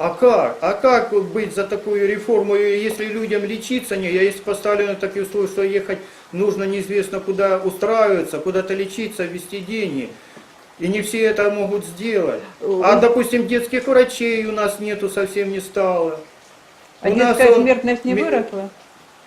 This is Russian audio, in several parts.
А как? А как быть за такую реформу, если людям лечиться не? Я есть поставлено такие условия, что ехать нужно неизвестно куда устраиваться, куда-то лечиться, вести деньги. И не все это могут сделать. А, допустим, детских врачей у нас нету, совсем не стало. А У нас детская он- смертность не выросла?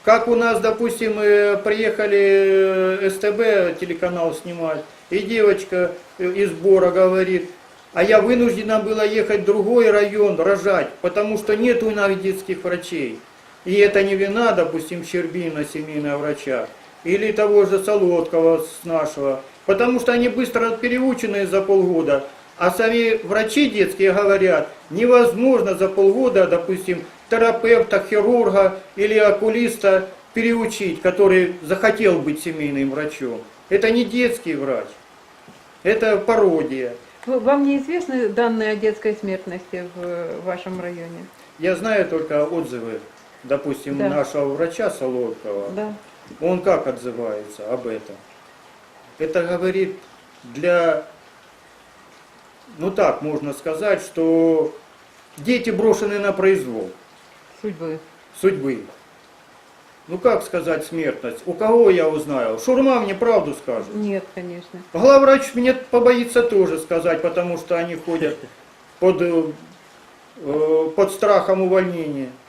Как у нас, допустим, э, приехали э, СТБ телеканал снимать, и девочка э, из Бора говорит, а я вынуждена была ехать в другой район рожать, потому что нет у нас детских врачей. И это не вина, допустим, Щербина, семейного врача, или того же Солодкова с нашего, потому что они быстро переучены за полгода, а сами врачи детские говорят, невозможно за полгода, допустим, терапевта, хирурга или окулиста переучить, который захотел быть семейным врачом. Это не детский врач, это пародия. Вам неизвестны данные о детской смертности в вашем районе? Я знаю только отзывы, допустим, Да. нашего врача Солодкова. Да. Он как отзывается об этом? Это говорит для, ну так можно сказать, что дети брошены на произвол Судьбы. судьбы. Ну как сказать смертность? У кого я узнаю? Шурма мне правду скажет. Нет, конечно. Главврач мне побоится тоже сказать, потому что они ходят под, э, э, под страхом увольнения.